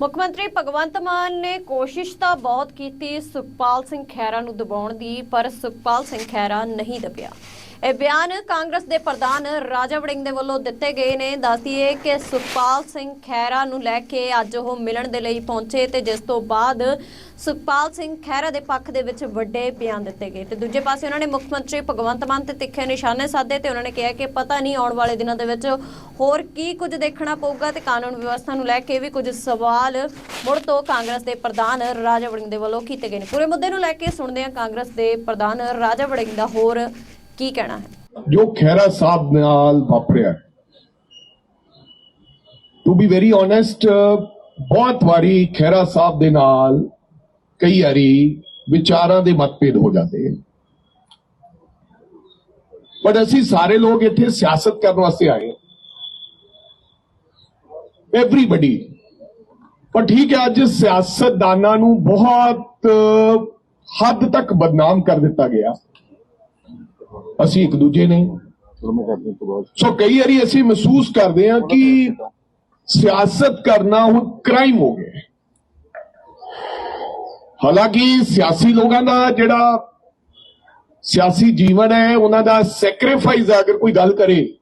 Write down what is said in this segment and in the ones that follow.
ਮੁੱਖ ਮੰਤਰੀ ਭਗਵੰਤ ਮਾਨ ਨੇ ਕੋਸ਼ਿਸ਼ ਤਾਂ ਬਹੁਤ ਕੀਤੀ ਸੁਖਪਾਲ ਸਿੰਘ ਖਹਿਰਾ ਨੂੰ ਦਬਾਉਣ ਦੀ, ਪਰ ਸੁਖਪਾਲ ਸਿੰਘ ਖਹਿਰਾ ਨਹੀਂ ਦਬਿਆ। ਇਹ ਬਿਆਨ ਕਾਂਗਰਸ ਦੇ ਪ੍ਰਧਾਨ ਰਾਜਾ ਵੜਿੰਗ ਦੇ ਵੱਲੋਂ ਦਿੱਤੇ ਗਏ ਨੇ। ਦੱਸਦੀਏ ਕਿ ਸੁਖਪਾਲ ਸਿੰਘ ਖਹਿਰਾ ਨੂੰ ਲੈ ਕੇ ਅੱਜ ਉਹ ਮਿਲਣ ਦੇ ਲਈ ਪਹੁੰਚੇ ਤੇ ਜਿਸ ਤੋਂ ਬਾਅਦ ਸੁਖਪਾਲ ਸਿੰਘ ਖਹਿਰਾ ਦੇ ਪੱਖ ਦੇ ਵਿੱਚ ਵੱਡੇ ਬਿਆਨ ਦਿੱਤੇ ਗਏ। ਤੇ ਦੂਜੇ ਪਾਸੇ ਉਹਨਾਂ ਨੇ ਮੁੱਖ ਮੰਤਰੀ ਭਗਵੰਤ ਮਾਨ ਤੇ ਤਿੱਖੇ ਨਿਸ਼ਾਨੇ ਸਾਧੇ ਤੇ ਉਹਨਾਂ ਨੇ ਕਿਹਾ ਕਿ ਪਤਾ ਨਹੀਂ ਆਉਣ ਵਾਲੇ ਦਿਨਾਂ ਦੇ ਵਿੱਚ ਹੋਰ ਕੀ ਕੁਝ ਦੇਖਣਾ ਪਊਗਾ ਤੇ ਕਾਨੂੰਨ ਵਿਵਸਥਾ ਨੂੰ ਲੈ ਕੇ ਵੀ ਕੁਝ ਸਵਾਲ ਮੁੜ ਤੋਂ ਕਾਂਗਰਸ ਦੇ ਪ੍ਰਧਾਨ ਰਾਜਾ ਵੜਿੰਗ ਦੇ ਵੱਲੋਂ ਕੀਤੇ ਗਏ ਨੇ। ਪੂਰੇ ਮੁੱਦੇ ਨੂੰ ਲੈ ਕੇ ਸੁਣਦੇ ਹਾਂ ਕਾਂਗਰਸ ਦੇ ਪ੍ਰਧਾਨ ਰਾਜਾ ਵੜਿੰਗ ਦਾ ਹੋਰ ਕੀ ਕਹਿਣਾ ਹੈ? ਜੋ ਖਹਿਰਾ ਸਾਹਿਬ ਨਾਲ ਵਾਪਰਿਆ ਟੂ ਬੀ ਵੈਰੀ ਓਨੈਸਟ ਬਹੁਤ ਵਾਰੀ ਖਹਿਰਾ ਸਾਹਿਬ ਦੇ ਨਾਲ ਕਈ ਵਾਰੀ ਵਿਚਾਰਾਂ ਦੇ ਮਤਭੇਦ ਹੋ ਜਾਂਦੇ ਹਨ। ਪਰ ਅਸੀਂ ਸਾਰੇ ਲੋਕ ਇੱਥੇ ਸਿਆਸਤ ਕਰਨ ਵਾਸਤੇ ਆਏ ਐਵਰੀਬਡੀ ਪਰ ਠੀਕ ਹੈ, ਅੱਜ ਸਿਆਸਤਦਾਨਾਂ ਨੂੰ ਬਹੁਤ ਹੱਦ ਤੱਕ ਬਦਨਾਮ ਕਰ ਦਿੱਤਾ ਗਿਆ। ਅਸੀਂ ਇੱਕ ਦੂਜੇ ਨੇ। ਸੋ ਕਈ ਵਾਰੀ ਅਸੀਂ ਮਹਿਸੂਸ ਕਰਦੇ ਹਾਂ ਕਿ ਸਿਆਸਤ ਕਰਨਾ ਹੁਣ ਕ੍ਰਾਈਮ ਹੋ ਗਿਆ ਹਾਲਾਂਕਿ ਸਿਆਸੀ ਲੋਕਾਂ ਦਾ ਜਿਹੜਾ ਸਿਆਸੀ ਜੀਵਨ ਹੈ ਉਹਨਾਂ ਦਾ ਸੈਕਰੀਫਾਈਸ ਅਗਰ ਕੋਈ ਗੱਲ ਕਰੇ।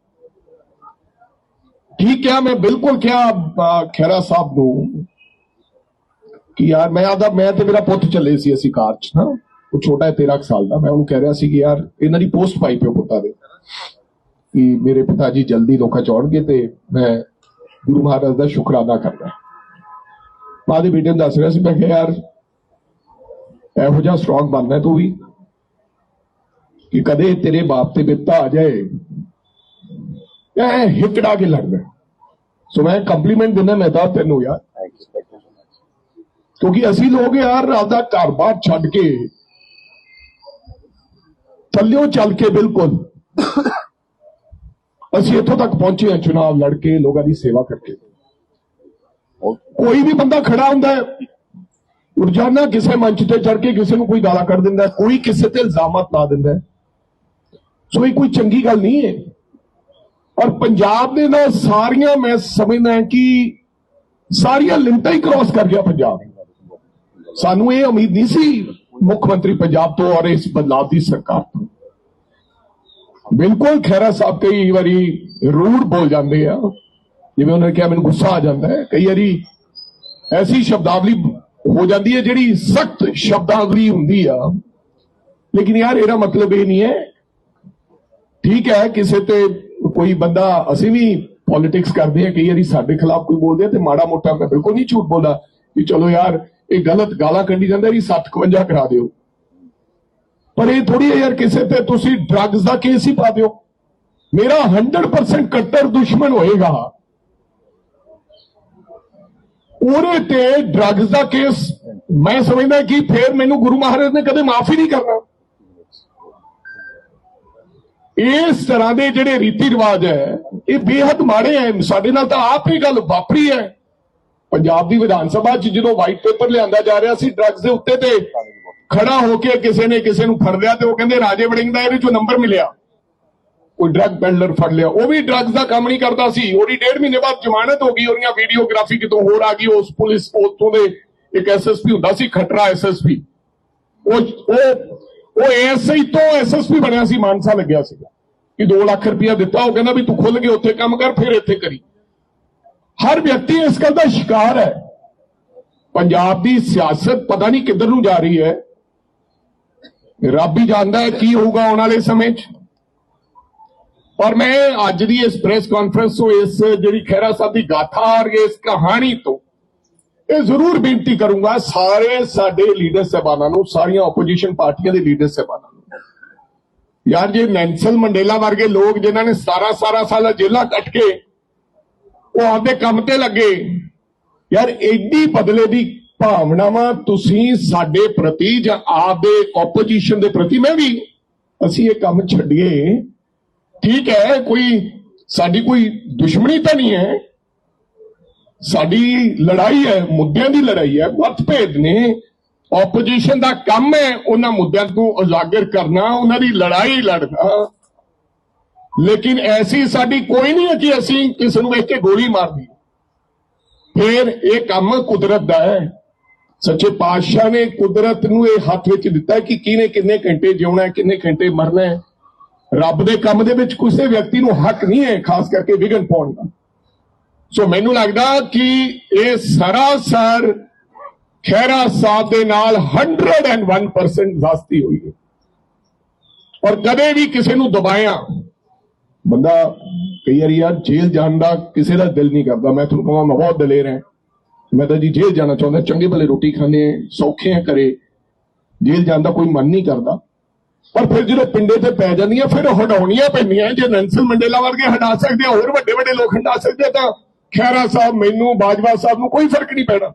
ਠੀਕ ਹੈ ਮੈਂ ਬਿਲਕੁਲ ਕਿਹਾ ਅਹ, ਖਹਿਰਾ ਸਾਹਿਬ ਨੂੰ ਕਿ ਯਾਰ ਮੈਂ ਆਦਾ ਮੈਂ ਤੇ ਮੇਰਾ ਪੁੱਤ ਚੱਲੇ ਸੀ ਅਸੀਂ ਕਾਰ 'ਚ ਨਾ। ਉਹ ਛੋਟਾ ਹੈ 13 ਕੁ ਸਾਲ ਦਾ। ਮੈਂ ਉਹਨੂੰ ਕਹਿ ਰਿਹਾ ਸੀ ਕਿ ਯਾਰ ਇਹਨਾਂ ਦੀ ਪੋਸਟ ਪਾਈ ਪਿਓ ਪੁੱਤਾਂ ਦੇ ਕਿ ਮੇਰੇ ਪਿਤਾ ਜੀ ਜਲਦੀ ਲੋਕਾਂ ਚ ਆਉਣਗੇ ਤੇ ਮੈਂ ਗੁਰੂ ਮਹਾਰਾਜ ਦਾ ਸ਼ੁਕਰਾਨਾ ਕਰਦਾ। ਬਾਅਦ ਬੇਟੇ ਨੂੰ ਦੱਸ ਰਿਹਾ ਸੀ ਮੈਂ ਕਿਹਾ ਯਾਰ ਇਹੋ ਜਿਹਾ ਸਟਰੋਂਗ ਬਣਨਾ ਤੂੰ ਵੀ ਕਿ ਕਦੇ ਤੇਰੇ ਬਾਪ ਤੇ ਬਿੱਤਾ ਆ ਜਾਏ। ਇਹ ਹਿੱਕੜਾ ਕੇ ਲੱਗਦਾ ਸੋ ਮੈਂ ਕੰਪਲੀਮੈਂਟ ਦਿੰਦਾ ਮੈਂ ਤਾਂ ਤੈਨੂੰ ਯਾਰ। ਕਿਉਂਕਿ ਅਸੀਂ ਲੋਕ ਯਾਰ ਆਪਦਾ ਘਰ-ਬਾਰ ਛੱਡ ਕੇ ਥੱਲਿਓ ਚੱਲ ਕੇ ਬਿਲਕੁਲ। ਅਸੀਂ ਇੱਥੋਂ ਤੱਕ ਪਹੁੰਚੇ ਹਾਂ ਚੁਣਾਵ ਲੜ ਕੇ ਲੋਕਾਂ ਦੀ ਸੇਵਾ ਕਰਕੇ। ਕੋਈ ਵੀ ਬੰਦਾ ਖੜਾ ਹੁੰਦਾ ਹੈ, ਰੋਜ਼ਾਨਾ ਕਿਸੇ ਮੰਚ ਤੇ ਚੜ ਕੇ ਕਿਸੇ ਨੂੰ ਕੋਈ ਗਾਲਾਂ ਕੱਢ ਦਿੰਦਾ ਕੋਈ ਕਿਸੇ ਤੇ ਇਲਜ਼ਾਮਤ ਲਾ ਦਿੰਦਾ ਸੋ ਇਹ ਕੋਈ ਚੰਗੀ ਗੱਲ ਨਹੀਂ ਹੈ। ਔਰ ਪੰਜਾਬ ਦੇ ਨਾਲ ਸਾਰੀਆਂ ਮੈਂ ਸਮਝਦਾ ਕਿ ਸਾਰੀਆਂ ਲਿਮਟਾਂ ਹੀ ਕ੍ਰਾਸ ਕਰ ਗਿਆ ਪੰਜਾਬ। ਸਾਨੂੰ ਇਹ ਉਮੀਦ ਨਹੀਂ ਸੀ ਮੁੱਖ ਮੰਤਰੀ ਪੰਜਾਬ ਤੋਂ ਔਰ ਇਸ ਬਦਲਾਅ ਦੀ ਸਰਕਾਰ ਤੋਂ। ਬਿਲਕੁਲ ਖੈਰਾ ਸਾਹਿਬ ਕਈ ਵਾਰੀ ਰੂਡ ਬੋਲ ਜਾਂਦੇ ਆ। ਜਿਵੇਂ ਉਹਨਾਂ ਨੇ ਕਿਹਾ, ਮੈਨੂੰ ਗੁੱਸਾ ਆ ਜਾਂਦਾ ਹੈ। ਕਈ ਵਾਰੀ ਐਸੀ ਸ਼ਬਦਾਵਲੀ ਹੋ ਜਾਂਦੀ ਹੈ ਜਿਹੜੀ ਸਖਤ ਸ਼ਬਦਾਵਲੀ ਹੁੰਦੀ ਆ। ਲੇਕਿਨ ਯਾਰ, ਇਹਦਾ ਮਤਲਬ ਇਹ ਨਹੀਂ ਹੈ। ਠੀਕ ਹੈ, ਕਿਸੇ ਤੇ ਕੋਈ ਬੰਦਾ, ਅਸੀਂ ਵੀ ਪੋਲਿਟਿਕਸ ਕਰਦੇ ਆ ਕਈ ਵਾਰੀ ਸਾਡੇ ਖਿਲਾਫ ਕੋਈ ਬੋਲਦੇ ਆ ਤੇ ਮਾੜਾ ਮੋਟਾ ਮੈਂ ਬਿਲਕੁਲ ਨਹੀਂ ਝੂਠ ਬੋਲਦਾ ਕਿ ਚਲੋ ਯਾਰ ਇਹ ਗਲਤ ਗਾਲਾਂ ਕੱਢੀ ਜਾਂਦਾ ਵੀ 751 ਕਰਾ ਦਿਓ। ਪਰ ਇਹ ਥੋੜੀ ਯਾਰ, ਕਿਸੇ ਤੇ ਤੁਸੀਂ ਡਰੱਗਸ ਦਾ ਕੇਸ ਹੀ ਪਾ ਦਿਓ। ਮੇਰਾ 100% ਕੱਟਰ ਦੁਸ਼ਮਣ ਹੋਏਗਾ। ਉਹਦੇ ਤੇ ਡਰੱਗਸ ਦਾ ਕੇਸ ਮੈਂ ਸਮਝਦਾ ਕਿ ਫੇਰ ਮੈਨੂੰ ਗੁਰੂ ਮਹਾਰਾਜ ਨੇ ਕਦੇ ਮਾਫ ਹੀ ਨਹੀਂ ਕਰਨਾ। ਇਸ ਤਰ੍ਹਾਂ ਦੇ ਜਿਹੜੇ ਰੀਤੀ ਰਿਵਾਜ ਹੈ, ਇਹ ਬੇਹੱਦ ਮਾੜੇ ਹੈ। ਸਾਡੇ ਨਾਲ ਤਾਂ ਆਪ ਹੀ ਗੱਲ ਵਾਪਰੀ ਹੈ। ਪੰਜਾਬ ਦੀ ਵਿਧਾਨ ਸਭਾ 'ਚ ਜਦੋਂ ਵਾਈਟ ਪੇਪਰ ਲਿਆਂਦਾ ਜਾ ਰਿਹਾ ਸੀ ਡਰੱਗਸ ਦੇ ਉੱਤੇ ਤੇ ਖੜਾ ਹੋ ਕੇ ਕਿਸੇ ਨੇ ਕਿਸੇ ਨੂੰ ਫੜ ਲਿਆ ਤੇ ਉਹ ਕਹਿੰਦੇ ਰਾਜੇ ਵੜਿੰਗ ਦਾ ਇਹਦੇ ਚੋਂ ਨੰਬਰ ਮਿਲਿਆ। ਕੋਈ ਡਰੱਗ ਪੈਡਲਰ ਫੜ ਲਿਆ। ਉਹ ਵੀ ਡਰੱਗਸ ਦਾ ਕੰਮ ਨਹੀਂ ਕਰਦਾ ਸੀ। ਉਹਦੀ ਡੇਢ ਮਹੀਨੇ ਬਾਅਦ ਜ਼ਮਾਨਤ ਹੋ ਗਈ ਉਹਦੀਆਂ ਵੀਡੀਓਗ੍ਰਾਫੀ ਕਿਤੋਂ ਹੋਰ ਆ ਗਈ। ਉਸ ਪੁਲਿਸ ਉੱਥੋਂ ਦੇ ਇੱਕ ਐਸਐਸਪੀ ਹੁੰਦਾ ਸੀ, ਖਟਰਾ ਐਸਐਸਪੀ ਉਹ ਉਹ ਉਹ ਐਸਆਈ ਤੋਂ ਐਸਐਸਪੀ ਬਣਿਆ ਸੀ, ਮਾਨਸਾ ਲੱਗਿਆ ਸੀਗਾ। ਕਿ 2 ਲੱਖ ਰੁਪਇਆ ਦਿੱਤਾ। ਉਹ ਕਹਿੰਦਾ ਵੀ ਤੂੰ ਖੁੱਲ ਕੇ ਉੱਥੇ ਕੰਮ ਕਰ, ਫਿਰ ਇੱਥੇ ਕਰੀ। ਹਰ ਵਿਅਕਤੀ ਇਸ ਗੱਲ ਦਾ ਸ਼ਿਕਾਰ ਹੈ। ਪੰਜਾਬ ਦੀ ਸਿਆਸਤ ਪਤਾ ਨਹੀਂ ਕਿੱਧਰ ਨੂੰ ਜਾ ਰਹੀ ਹੈ। ਰੱਬ ਹੀ ਜਾਣਦਾ ਹੈ ਕੀ ਹੋਊਗਾ ਆਉਣ ਵਾਲੇ ਸਮੇਂ 'ਚ। ਔਰ ਮੈਂ ਅੱਜ ਦੀ ਇਸ ਪ੍ਰੈਸ ਕਾਨਫਰੰਸ ਤੋਂ, ਇਸ ਜਿਹੜੀ ਖਹਿਰਾ ਸਾਹਿਬ ਦੀ ਗਾਥਾ ਔਰ ਇਸ ਕਹਾਣੀ ਤੋਂ ਇਹ ਜ਼ਰੂਰ ਬੇਨਤੀ ਕਰੂੰਗਾ, ਸਾਰੇ ਸਾਡੇ ਲੀਡਰ ਸਹਿਬਾਨਾਂ ਨੂੰ, ਸਾਰੀਆਂ ਆਪੋਜੀਸ਼ਨ ਪਾਰਟੀਆਂ ਦੇ ਲੀਡਰ ਸਹਿਬਾਨਾਂ ਨੂੰ। ਯਾਰ, ਜੇ ਨੈਂਸਲ ਮੰਡੇਲਾ ਵਰਗੇ ਲੋਕ ਜਿਨ੍ਹਾਂ ਨੇ 17 17 ਸਾਲ ਜੇਲ੍ਹਾਂ ਕੱਟ ਕੇ ਉਹ ਆਪਦੇ ਕੰਮ ਤੇ ਲੱਗੇ। ਯਾਰ ਐਡੀ ਬਦਲੇ ਦੀ ਭਾਵਨਾਵਾਂ ਤੁਸੀਂ ਸਾਡੇ ਪ੍ਰਤੀ ਜਾਂ ਆਪਦੇ ਆਪੋਜੀਸ਼ਨ ਦੇ ਪ੍ਰਤੀ। ਮੈਂ ਵੀ, ਅਸੀਂ ਇਹ ਕੰਮ ਛੱਡੀਏ। ਠੀਕ ਹੈ, ਕੋਈ, ਸਾਡੀ ਕੋਈ ਦੁਸ਼ਮਣੀ ਤਾਂ ਨਹੀਂ ਹੈ। ਸਾਡੀ ਲੜਾਈ ਹੈ, ਮੁੱਦਿਆਂ ਦੀ ਲੜਾਈ ਹੈ, ਮਤਭੇਦ ਨੇ। ਆਪੋਜੀਸ਼ਨ ਦਾ ਕੰਮ ਹੈ, ਉਹਨਾਂ ਮੁੱਦਿਆਂ ਨੂੰ ਉਜਾਗਰ ਕਰਨਾ, ਉਹਨਾਂ ਦੀ ਲੜਾਈ ਲੜਨਾ। ਲੇਕਿਨ ਐਸੀ ਸਾਡੀ ਕੋਈ ਨਹੀਂ ਹੈ ਕਿ ਅਸੀਂ ਕਿਸੇ ਨੂੰ ਵੇਖ ਕੇ ਗੋਲੀ ਮਾਰ ਦਈਏ। ਫਿਰ ਇਹ ਕੰਮ ਕੁਦਰਤ ਦਾ ਹੈ। ਸੱਚੇ ਪਾਤਸ਼ਾਹ ਨੇ ਕੁਦਰਤ ਨੂੰ ਇਹ ਹੱਥ ਵਿੱਚ ਦਿੱਤਾ ਕਿ ਕਿਹਨੇ ਕਿੰਨੇ ਘੰਟੇ ਜਿਉਣਾ ਹੈ, ਕਿੰਨੇ ਘੰਟੇ ਮਰਨਾ ਹੈ। ਰੱਬ ਦੇ ਕੰਮ ਦੇ ਵਿੱਚ ਕਿਸੇ ਵਿਅਕਤੀ ਨੂੰ ਹੱਕ ਨਹੀਂ ਹੈ, ਖਾਸ ਕਰਕੇ ਵਿਗਨ ਪਾਉਣ ਦਾ। ਸੋ ਮੈਨੂੰ ਲੱਗਦਾ ਕਿ ਇਹ ਸਰਾਸਰ ਖੈਰਾ ਸਾਹਿਬ ਦੇ ਨਾਲ 101% ਜ਼ਾਸਤੀ ਹੋਈ ਹੈ। ਔਰ ਕਦੇ ਵੀ ਕਿਸੇ ਨੂੰ ਦਬਾਇਆ ਬੰਦਾ ਕਈ ਵਾਰੀ ਯਾਰ ਜੇਲ੍ਹ ਜਾਣ ਦਾ ਕਿਸੇ ਦਾ ਦਿਲ ਨਹੀਂ ਕਰਦਾ। ਮੈਂ ਤੁਹਾਨੂੰ ਕਹਾਂ ਮੈਂ ਬਹੁਤ ਦਲੇਰ ਹਾਂ ਮੈਂ ਤਾਂ ਜੀ ਜੇਲ੍ਹ ਜਾਣਾ ਚਾਹੁੰਦਾ, ਚੰਗੇ ਭਲੇ ਰੋਟੀ ਖਾਣੇ ਸੌਖੇ ਆ ਕਰੇ ਜੇਲ੍ਹ ਜਾਣ ਦਾ ਕੋਈ ਮਨ ਨਹੀਂ ਕਰਦਾ। ਪਰ ਫਿਰ ਜਦੋਂ ਪਿੰਡੇ ਤੇ ਪੈ ਜਾਂਦੀਆਂ, ਫਿਰ ਹਟਾਉਣੀਆਂ ਪੈਂਦੀਆਂ। ਜੇ ਨੈਂਸਲ ਮੰਡੇਲਾ ਵਰਗੇ ਹਟਾ ਸਕਦੇ ਹੋਰ ਵੱਡੇ ਵੱਡੇ ਲੋਕ ਹਟਾ ਸਕਦੇ ਤਾਂ ਖੈਰਾ ਸਾਹਿਬ, ਮੈਨੂੰ, ਬਾਜਵਾ ਸਾਹਿਬ ਨੂੰ ਕੋਈ ਫ਼ਰਕ ਨਹੀਂ ਪੈਣਾ।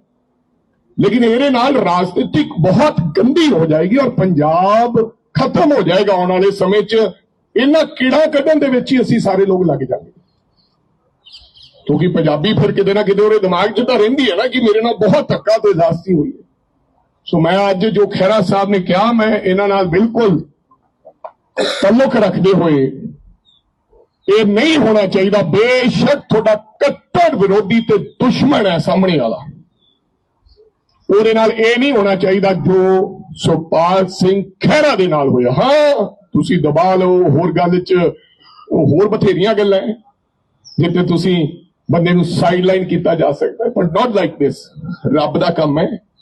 ਲੇਕਿਨ ਇਹਦੇ ਨਾਲ ਰਾਜਨੀਤਿਕ ਬਹੁਤ ਗੰਦੀ ਹੋ ਜਾਏਗੀ ਔਰ ਪੰਜਾਬ ਖਤਮ ਹੋ ਜਾਏਗਾ ਆਉਣ ਵਾਲੇ ਸਮੇਂ 'ਚ। ਇਹਨਾਂ ਕੀੜਾ ਕੱਢਣ ਦੇ ਵਿੱਚ ਹੀ ਅਸੀਂ ਸਾਰੇ ਲੋਕ ਲੱਗ ਜਾਵਾਂਗੇ ਕਿਉਂਕਿ ਪੰਜਾਬੀ ਫਿਰ ਕਿਤੇ ਨਾ ਕਿਤੇ ਉਹਦੇ ਦਿਮਾਗ 'ਚ ਤਾਂ ਰਹਿੰਦੀ ਹੈ ਨਾ ਕਿ ਮੇਰੇ ਨਾਲ ਬਹੁਤ ਧੱਕਾ ਤੇ ਜ਼ਾਸਤੀ ਹੋਈ ਹੈ। ਸੋ ਮੈਂ ਅੱਜ ਜੋ ਖੈਰਾ ਸਾਹਿਬ ਨੇ ਕਿਹਾ, ਮੈਂ ਇਹਨਾਂ ਨਾਲ ਬਿਲਕੁਲ ਤਾਲੁਕ ਰੱਖਦੇ ਹੋਏ ਇਹ ਨਹੀਂ ਹੋਣਾ ਚਾਹੀਦਾ। ਬੇਸ਼ੱਕ ਤੁਹਾਡਾ ਕੱਟੜ ਵਿਰੋਧੀ ਤੇ ਦੁਸ਼ਮਣ ਹੈ ਸਾਹਮਣੇ ਵਾਲਾ। ਉਹਦੇ ਨਾਲ ਇਹ ਨਹੀਂ ਹੋਣਾ ਚਾਹੀਦਾ ਜੋ ਸੁਖਪਾਲ ਸਿੰਘ ਖਹਿਰਾ ਦੇ ਨਾਲ ਹੋਇਆ। ਹਾਂ। ਤੁਸੀਂ ਦਬਾ ਲਓ, ਹੋਰ ਗੱਲ 'ਚ, ਉਹ ਹੋਰ ਬਥੇਰੀਆਂ ਗੱਲਾਂ ਹੈ ਜਿੱਥੇ ਤੁਸੀਂ ਬੰਦੇ ਨੂੰ ਸਾਈਡਲਾਈਨ ਕੀਤਾ ਜਾ ਸਕਦਾ ਪਰ ਨਾਟ ਲਾਈਕ ਦਿਸ ਰੱਬ ਦਾ ਕੰਮ ਹੈ